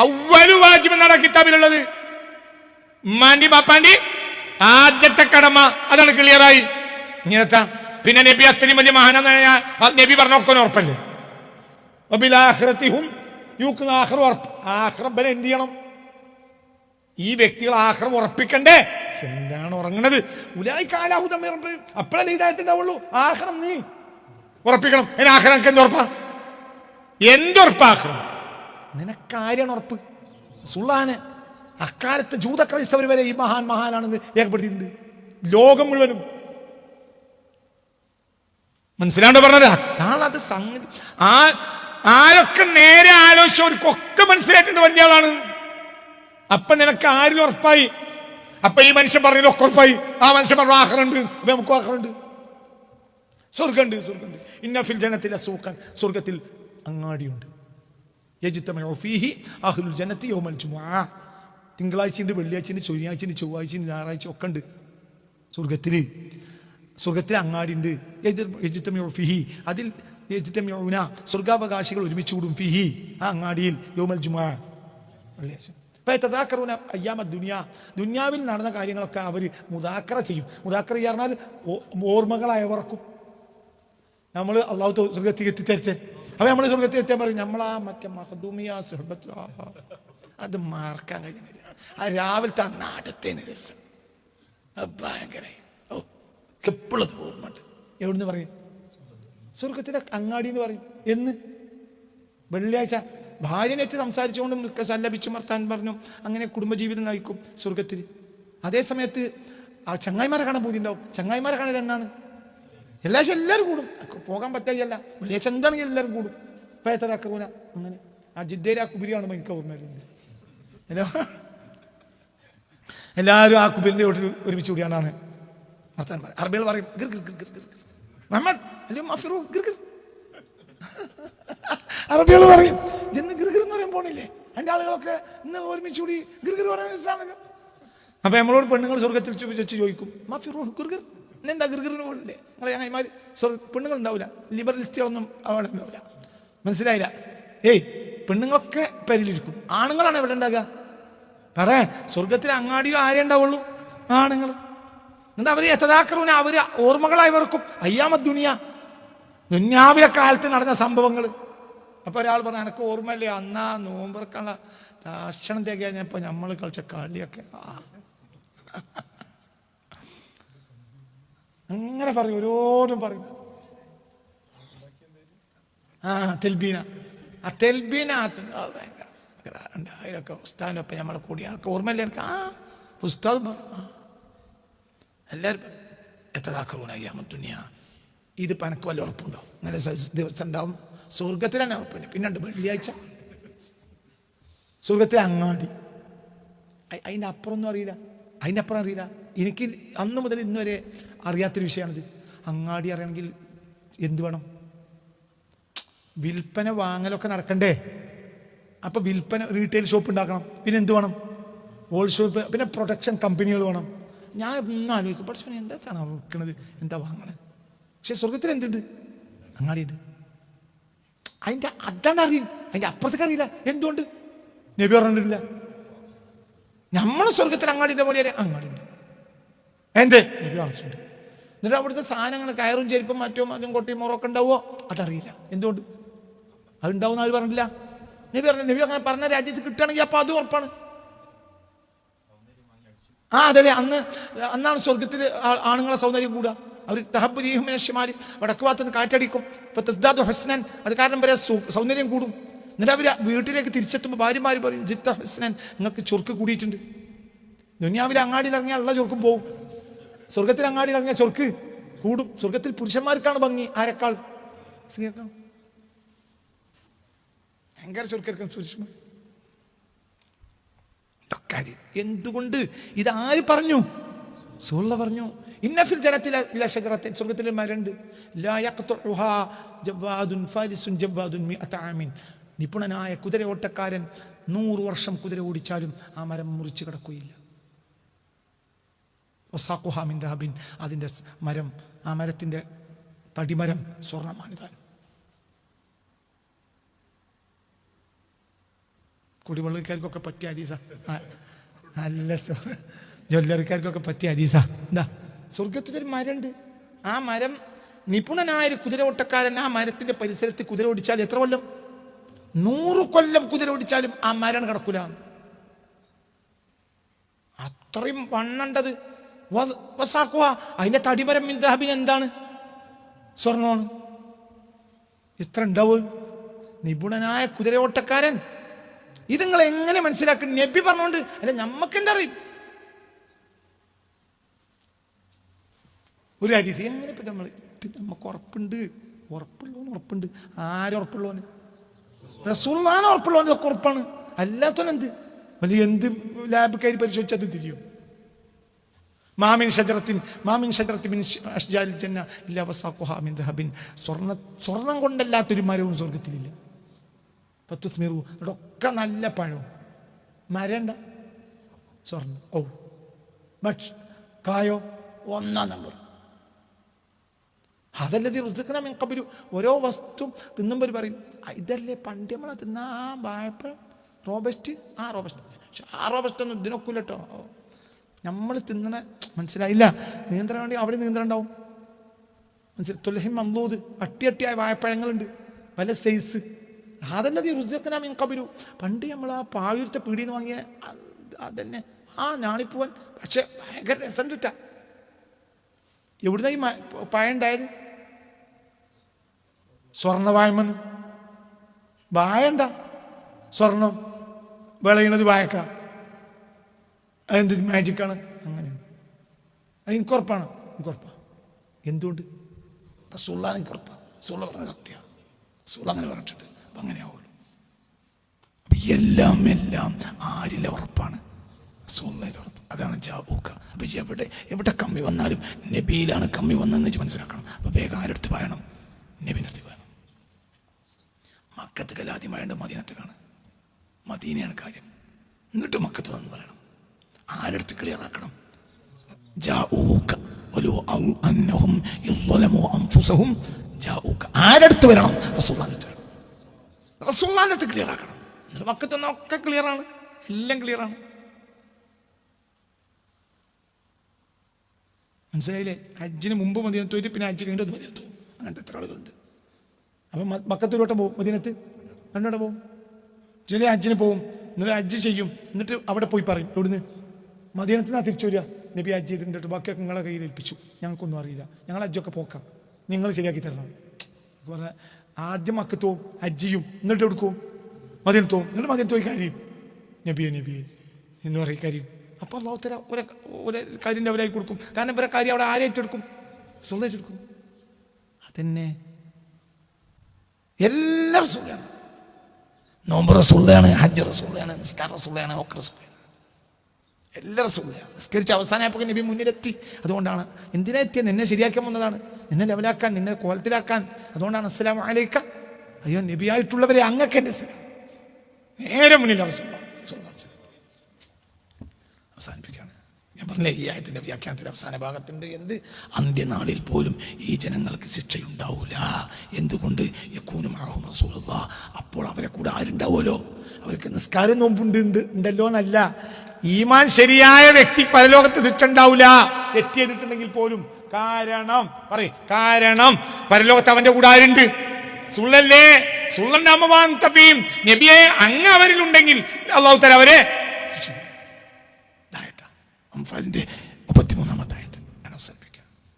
ഔവലു വാജിബ് എന്നാണ് കിതാബിലുള്ളത്. ഉമ്മാന്റെ പാപ്പാണ്ടി ആദ്യത്തെ കടമ. അതാണ് ക്ലിയറായി. ഇങ്ങനത്തെ. പിന്നെ നബി അത്രയും വലിയ മഹാനെന്ന് നബി പറഞ്ഞൊക്കെ ഉറപ്പല്ലേ? യൂക്കുന്ന ആഖിറ ഉറപ്പ്. ബല എന്ത് ചെയ്യണം? ഈ വ്യക്തികൾ ആഹ്റം ഉറപ്പിക്കണ്ടേ? എന്താണ് ഉറങ്ങണത്? ഉലായി കാലാഹുദം അപ്പോഴല്ലേ ഇതായിട്ടുണ്ടാവുള്ളൂ ആഹ്റം നീ ഉറപ്പിക്കണം. അതിന് ആഹ്റം എനിക്ക് എന്തുറപ്പാ എന്തുറപ്പാഹ്റം നിനക്കാര്യാണ് ഉറപ്പ്? സുള്ളാന്. അക്കാലത്ത് ജൂത ക്രൈസ്തവർ വരെ ഈ മഹാൻ മഹാനാണെന്ന് രേഖപ്പെടുത്തിയിട്ടുണ്ട്. ലോകം മുഴുവനും. മനസ്സിലാണ്ട് പറഞ്ഞത്? അതാണ് അത് സംഗതി. ആ ആരൊക്കെ നേരെ ആലോചിച്ച അവർക്കൊക്കെ മനസ്സിലായിട്ടുണ്ട് വലിയ ആളാണ്. അപ്പൊ നിനക്ക് ആരിലും ഉറപ്പായി? അപ്പൊ ഈ മനുഷ്യൻ പറഞ്ഞതിൽ ഒക്കെ ഉറപ്പായി? ആ മനുഷ്യൻ പറഞ്ഞു ആഹ്റുണ്ട് അപ്പൊ നമുക്ക് ആഹ്റുണ്ട് സ്വർഗമുണ്ട് സ്വർഗമുണ്ട് ഇന്ന ഫിൽ ജനത്തിലെ സൂക്കൻ സ്വർഗത്തിൽ അങ്ങാടിയുണ്ട്. തിങ്കളാഴ്ചയുണ്ട് വെള്ളിയാഴ്ചയുണ്ട് ശനിയാഴ്ചയുണ്ട് ചൊവ്വാഴ്ചയുണ്ട് ഞായറാഴ്ച ഒക്കെ ഉണ്ട്. സ്വർഗത്തിൽ സ്വർഗത്തിൽ അങ്ങാടിയുണ്ട്. അതിൽ സ്വർഗാവകാശികൾ ഒരുമിച്ച് കൂടും ഫിഹി. ആ അങ്ങാടിയിൽ യോമൽ ജുമാ. വെള്ളിയാഴ്ച തദാക്കറൂന അയ്യാമ ദുനിയ. ദുനിയാവിൽ നടന്ന കാര്യങ്ങളൊക്കെ അവർ മുതാക്കറ ചെയ്യും. മുതാക്കറ പറഞ്ഞാൽ ഓർമ്മകളായവർക്കും. നമ്മൾ അള്ളാഹു സ്വർഗത്തിൽ എത്തിച്ചേ അപ്പൊ നമ്മൾ സ്വർഗത്തിൽ എത്തിയാൽ പറയും നമ്മളാ മറ്റേ മഹദൂമിയ സുഹബത്ത് അത് മറക്കാൻ കഴിയുന്നില്ല. ആ രാവിലത്തെ ആ നാടത്തേന് രസം. ഭയങ്കര ഓ എപ്പോഴത് ഓർമ്മയുണ്ട്. എവിടുന്ന് പറയും? സ്വർഗത്തിലെ അങ്ങാടി എന്ന് പറയും. എന്ന്? വെള്ളിയാഴ്ച ഭാര്യനേറ്റ് സംസാരിച്ചുകൊണ്ട് സല്ലപിച്ചു മർത്താൻ പറഞ്ഞു. അങ്ങനെ കുടുംബജീവിതം നയിക്കും സ്വർഗത്തിൽ അതേ സമയത്ത് ആ ചങ്ങായിമാരെ കാണാൻ പോയിട്ടുണ്ടാവും ചങ്ങായിമാരെ കാണാൻ എന്നാണ്? എല്ലാ എല്ലാവരും കൂടും. പോകാൻ പറ്റായല്ല വെള്ളിയാഴ്ച എന്താണെങ്കിൽ എല്ലാവരും കൂടും. പേത്തതാക്കൂന അങ്ങനെ. ആ ജിദ്ദേരി ആ കുബിരിയാണ് എനിക്ക് ഓർമ്മ വരുന്നത്. എല്ലാ- എല്ലാവരും ആ കുബിരിന്റെ ഒരുമിച്ച് കൂടിയാണ് വർത്താൻ പറയും അറബികൾ പറയും. മുഹമ്മദ് അല്ലയോ മഫിറു? ഗിർ ഗിർ. അറബികൾ പറയും ഇന്ന് ഗിർഗിർ എന്ന് പറയാൻ പോണില്ലേ? എന്റെ ആളുകളൊക്കെ ഇന്ന് ഒരുമിച്ച് കൂടി ഗിർഗിർ പറയുന്ന അപ്പൊ നമ്മളോട് പെണ്ണുങ്ങൾ സ്വർഗത്തിൽ ചോദിച്ച് ചോദിക്കും മാഫിറു ഗിർഗിർ എന്നെന്താ ഗിർഗിറിന് പോണില്ലേ? നിങ്ങളെ ഞങ്ങൾ പെണ്ണുങ്ങൾ ഉണ്ടാവില്ല ലിബറലിസ്റ്റുകളൊന്നും അവിടെ ഉണ്ടാവില്ല മനസ്സിലായില്ല? ഏയ് പെണ്ണുങ്ങളൊക്കെ പരിലിരിക്കും. ആണുങ്ങളാണ് എവിടെ ഉണ്ടാകുക പറ സ്വർഗത്തിൽ അങ്ങാടിയിൽ ആരേ ഉണ്ടാവുള്ളൂ? ആണുങ്ങൾ എന്നിട്ട് അവർ എത്തതാക്കറൂന അവർ ഓർമ്മകളായവർക്കും അയ്യാമ ദുനിയ ദുന്യാവിലെ കാലത്ത് നടന്ന സംഭവങ്ങൾ അപ്പോൾ ഒരാൾ പറഞ്ഞു എനക്ക് ഓർമ്മയില്ലേ അന്നാ നോമ്പർക്കുള്ള ഭക്ഷണം തികഞ്ഞപ്പോ നമ്മൾ കളിച്ച കളിയൊക്കെ. അങ്ങനെ പറയും ഓരോരും പറയും. ആ തെൽബീന. ആ തെൽബീന ഭയങ്കര രണ്ടായിരമൊക്കെ ഉസ്താദിനൊപ്പം നമ്മൾ കൂടി. ആ ഓർമ്മയില്ല എനിക്ക്? ആ ഉസ്താദ് പറഞ്ഞു എല്ലാവരും എത്തതാക്കറൂന അയ്യാമത്തുനിയ ഇത് പനക്ക് വല്ല ഉറപ്പുണ്ടോ? അങ്ങനെ ദിവസം ഉണ്ടാവും. സ്വർഗത്തിൽ തന്നെ ഉറപ്പുണ്ട്. പിന്നുണ്ട് വെള്ളിയാഴ്ച. സ്വർഗത്തിലെ അങ്ങാടി. അതിന്റെ അപ്പുറമൊന്നും അറിയില്ല. അതിന്റെ അപ്പുറം അറിയില്ല. എനിക്ക് അന്ന് മുതൽ ഇന്ന് വരെ അറിയാത്തൊരു വിഷയമാണിത്. അങ്ങാടി അറിയണമെങ്കിൽ എന്ത് വേണം? വിൽപ്പന വാങ്ങലൊക്കെ നടക്കണ്ടേ? അപ്പൊ വിൽപ്പന റീറ്റെയിൽ ഷോപ്പ് ഉണ്ടാക്കണം. പിന്നെ എന്ത് വേണം? ഹോൾസെയിൽ പിന്നെ പ്രൊഡക്ഷൻ കമ്പനികൾ വേണം. ഞാൻ ഒന്നും ആലോചിക്കും. പക്ഷേ എന്താ വിൽക്കണത് എന്താ വാങ്ങണത്? പക്ഷെ സ്വർഗത്തിൽ എന്തുണ്ട്? അങ്ങാടിയുണ്ട്. അതിന്റെ അതാണ് അറിയും. അതിന്റെ അപ്പുറത്തേക്ക് അറിയില്ല. എന്തുകൊണ്ട്? നബി പറഞ്ഞിട്ടില്ല. നമ്മളെ സ്വർഗത്തിൽ അങ്ങാടിന്റെ പോലെ. അങ്ങാടിയുണ്ട്. എന്തേ? നബി പറഞ്ഞിട്ടുണ്ട്. എന്നിട്ട് അവിടുത്തെ സാധനങ്ങൾ കയറും ചെരുപ്പും മറ്റോ മറ്റും കൊട്ടിയും മുറൊക്കെ ഉണ്ടാവുമോ? അതറിയില്ല. എന്തുകൊണ്ട്? അതുണ്ടാവും ആര് പറഞ്ഞില്ല നബി പറഞ്ഞു നബി അങ്ങനെ പറഞ്ഞ രാജ്യത്ത് കിട്ടുകയാണെങ്കിൽ അപ്പൊ അത് ഉറപ്പാണ്. ആ അതല്ലേ. അന്ന് അന്നാണ് സ്വർഗത്തിൽ ആണുങ്ങളെ സൗന്ദര്യം കൂടുക. അവർ തഹബുരിമാരി വടക്ക് ഭാഗത്തുനിന്ന് കാറ്റടിക്കും. ഇപ്പൊ തസ്ദാദ് ഹസ്നൻ. അത് കാരണം വരെ സൗന്ദര്യം കൂടും. എന്നിട്ട് അവർ വീട്ടിലേക്ക് തിരിച്ചെത്തുമ്പോൾ ഭാര്യമാർ പറയും ജിത്ത ഹസ്നൻ നിങ്ങൾക്ക് ചുർക്ക് കൂടിയിട്ടുണ്ട്. ദുനിയാവിൽ അങ്ങാടിയിൽ ഇറങ്ങിയാൽ ഉള്ള ചുർക്കും പോകും സ്വർഗത്തിൽ അങ്ങാടിയിൽ ഇറങ്ങിയ ചുർക്ക് കൂടും. സ്വർഗത്തിൽ പുരുഷന്മാർക്കാണ് ഭംഗി. ആരെക്കാൾ? സ്ത്രീയേക്കാൾ ഭയങ്കര ചുരുക്കം ഇതൊക്കെ എന്തുകൊണ്ട്? ഇതാര് പറഞ്ഞു? സുള്ള പറഞ്ഞു ഇന്നഫിൽ ജനത്തിലെ സ്വർഗത്തിലെ മരണ്ട് ജവ്വാദുൻ ജവ്വാദുൻ നിപുണനായ കുതിര ഓട്ടക്കാരൻ നൂറ് വർഷം കുതിര ഓടിച്ചാലും ആ മരം മുറിച്ചു കിടക്കുകയില്ല. ഒസാഖുഹാ മിൻ ദഹബിൻ. അതിന്റെ മരം ആ മരത്തിന്റെ തടിമരം സ്വർണമാണിതാൻ. കുടിവെള്ളക്കാർക്കൊക്കെ പറ്റിയ അതീസ. ആ, നല്ല ജ്വല്ലറിക്കാർക്കൊക്കെ പറ്റിയ അതീസ. എന്താ സ്വർഗത്തിലൊരു മരമുണ്ട് ആ മരം നിപുണനായ ഒരു കുതിര ഓട്ടക്കാരൻ ആ മരത്തിന്റെ പരിസരത്ത് കുതിര ഓടിച്ചാൽ എത്ര കൊല്ലം? നൂറ് കൊല്ലം കുതിര ഓടിച്ചാലും ആ മരം കിടക്കൂല. അത്രയും വണ്ണണ്ടത്. വസാക്കുക അതിന്റെ തടിമരം മിന്ദാബിന് എന്താണ്? സ്വർണമാണ് എത്ര ഉണ്ടാവും? നിപുണനായ കുതിരയോട്ടക്കാരൻ ഇത് നിങ്ങൾ എങ്ങനെ മനസ്സിലാക്കും? നബി പറഞ്ഞോണ്ട്. അല്ല നമ്മക്ക് എന്താ അറിയും? ഒരു അതിഥി എങ്ങനെ ഇപ്പം നമ്മൾ നമുക്ക് ഉറപ്പുണ്ട്. ഉറപ്പുള്ളവന് ഉറപ്പുണ്ട്. ആരുറപ്പുള്ളവന് റസൂള്ളാൻ ഉറപ്പുള്ളവന് ഇതൊക്കെ ഉറപ്പാണ്. അല്ലാത്തവനെന്ത് വലിയ എന്ത് ലാബ് കയറി പരിശോധിച്ചത് തിരിയും. മാമിൻ ഷജറത്തിൻ മാമിൻ ഷജറത്തിൻ മിൻ ജന്ന ഇല്ല വസാഖുഹാ മിൻ ദഹബിൻ. സ്വർണ സ്വർണം കൊണ്ടല്ലാത്തൊരു മരവും സ്വർഗത്തിലില്ല പത്തുസ്മിറു ഇവിടൊക്കെ നല്ല പഴവും മരണ്ട സ്വർണം. സ്വർണം ഓ ഭക്ഷ കായോ? ഒന്നാം നമ്പർ. അതല്ലത് റുസുക്കന മിൻ കബിലു ഓരോ വസ്തു തിന്നുമ്പോൾ പറയും "ആ, ഇതല്ലേ പണ്ട് നമ്മളെ തിന്ന ആ വാഴപ്പഴം റോബസ്റ്റ് ആ റോബസ്റ്റ്. പക്ഷെ ആ റോബസ്റ്റ് ഒന്നും ഇതിനൊക്കില്ല കേട്ടോ നമ്മൾ തിന്നണ മനസ്സിലായില്ല. നിയന്ത്രണം വേണ്ടി അവിടെ നിയന്ത്രണം ഉണ്ടാവും. മനസ്സിലായി? തുലഹിം മന്ദൂത് അട്ടി അട്ടിയായ വാഴപ്പഴങ്ങളുണ്ട് പല സൈസ്. അതല്ലത് റുസുക്കന മിൻ കബിലു പണ്ട് നമ്മൾ ആ പായൂരത്തെ പീടിയിൽ നിന്ന് വാങ്ങിയ അത് അതന്നെ. ആ ഞാണിപ്പൂവൻ പക്ഷെ ഭയങ്കര രസം കിട്ടാ എവിടുന്ന ഈ പഴം ഉണ്ടായത്? സ്വർണ വായ്മെന്ന് വായ എന്താ സ്വർണം വിളയണത് വായക്ക. അതെന്ത് മാജിക്കാണ് അങ്ങനെയാണ്. അത് എനിക്ക് ഉറപ്പാണ്. എനിക്ക് ഉറപ്പാണ് എന്തുകൊണ്ട്? റസൂള്ള എനിക്ക് ഉറപ്പാണ് റസൂള്ള പറഞ്ഞ സത്യ. റസൂള്ള അങ്ങനെ പറഞ്ഞിട്ടുണ്ട്. അപ്പം അങ്ങനെ ആവുള്ളൂ അപ്പം എല്ലാം എല്ലാം ആരിലെ ഉറപ്പാണ്? റസൂള്ളയുടെ ഉറപ്പ്. അതാണ് ജാബൂക്ക. അപ്പം എവിടെ എവിടെ കമ്മി വന്നാലും നബിയിലാണ് കമ്മി വന്നതെന്ന് വെച്ച് മനസ്സിലാക്കണം. അപ്പം വേഗം ആരെടുത്ത് പറയണം നബിനടുത്ത് പറയണം മക്കത്ത് കലാദ്യം മദീനത്ത് മദീനത്തേക്കാണ് മദീനയാണ് കാര്യം. എന്നിട്ട് മക്കത്ത് വന്ന് പറയണം. ആരെടുത്ത് ക്ലിയർ ആക്കണം ആരെടുത്ത് വരണം? റസൂള്ളാന്റെ അടുത്ത് വരണം. റസൂള്ളാന്റെ അടുത്ത് ക്ലിയർ ആക്കണം എന്നിട്ട് മക്കത്ത് ഒക്കെ ക്ലിയർ ആണ് എല്ലാം ക്ലിയർ ആണ് മനസ്സിലായില്ലേ? ഹജ്ജിന് മുമ്പ് മതി പോയിട്ട് പിന്നെ ഹജ്ജ് കഴിഞ്ഞിട്ട് മദീനത്ത് തോന്നും അങ്ങനത്തെ എത്ര ആളുകളുണ്ട്. അപ്പം മക്കത്തൂരോട്ടം പോകും മദീനത്ത്. രണ്ടോടെ പോകും ചില അജ്ജിന് പോകും എന്നിട്ട് അജ്ജ് ചെയ്യും. എന്നിട്ട് അവിടെ പോയി പറയും എവിടുന്ന്? മദീനത്ത് നിന്നാ തിരിച്ചു വരിക. നബി അജ്ജ് ചെയ്തിട്ടുണ്ട്. ബാക്കിയൊക്കെ നിങ്ങളെ കയ്യിൽ ഏൽപ്പിച്ചു. ഞങ്ങൾക്കൊന്നും അറിയില്ല. ഞങ്ങൾ അജ്ജൊക്കെ പോക്കാം. നിങ്ങൾ ശരിയാക്കി തരണം. പറഞ്ഞ ആദ്യം മക്കത്ത് അജ്ജിയും എന്നിട്ട് എടുക്കും മദീനത്തോ എന്നിട്ട് മദീനത്ത് കാര്യം. നബിയെ നബിയെ. എന്ന് പറയും കാര്യം. അപ്പോൾ അള്ളാഹു തര ഒരു ഒരു കാര്യം അവരായി കൊടുക്കും. കാരണം ഇവരെ കാര്യം അവിടെ ആരേറ്റെടുക്കും സ്വന്തം ഏറ്റെടുക്കും അതന്നെ. എല്ലാ റസൂലാണ് നോമ്പ് റസൂള്ളയാണ് ഹജ്ജ് റസൂള്ളയാണ് നിസ്കാര റസൂള്ളയാണ് ഒക്കെ റസൂള്ളയാണ് എല്ലാ റസൂള്ളയാണ് നിസ്കരിച്ച് അവസാനമായപ്പോൾ നബി മുന്നിലെത്തി. അതുകൊണ്ടാണ് എന്തിനാ എത്തിയ? നിന്നെ ശരിയാക്കാൻ വന്നതാണ്. നിന്നെ ലെവലാക്കാൻ നിന്നെ കോലത്തിലാക്കാൻ. അതുകൊണ്ടാണ് അസ്സലാം അലൈക്ക. അയ്യോ നബിയായിട്ടുള്ളവരെ അങ്ങക്ക് എന്റെ സലാം. നേരെ മുന്നിൽ അവസാനിപ്പിക്കും സ്വല്ലല്ലാഹു അലൈഹി വസല്ലം. അവസാനിപ്പിക്കുകയാണ് ഞാൻ പറഞ്ഞില്ലേ ഈ ആയത്തിന്റെ വ്യാഖ്യാനത്തിന്റെ അവസാന ഭാഗത്തുണ്ട്. എന്ത്? അന്ത്യനാളിൽ പോലും ഈ ജനങ്ങൾക്ക് ശിക്ഷയുണ്ടാവില്ല എന്തുകൊണ്ട്? യക്കൂനും ആഹും റസൂലുള്ള. അപ്പോൾ അവരെ കൂടെ ആരുണ്ടാവുമല്ലോ? അവർക്ക് നിസ്കാരം നോമ്പുണ്ട് ഉണ്ട്. ഉണ്ടല്ലോ എന്നല്ല. ഈമാൻ ശരിയായ വ്യക്തി പരലോകത്ത് ശിക്ഷ ഉണ്ടാവില്ല തെറ്റ് ചെയ്തിട്ടുണ്ടെങ്കിൽ പോലും. കാരണം പറയും കാരണം പരലോകത്ത് അവന്റെ കൂടെ ആരുണ്ട്? സുള്ളല്ലേ? തപ്പിയും നബിയെ അങ്ങ് അവരിലുണ്ടെങ്കിൽ അള്ളാഹു തല അവരെ umfallende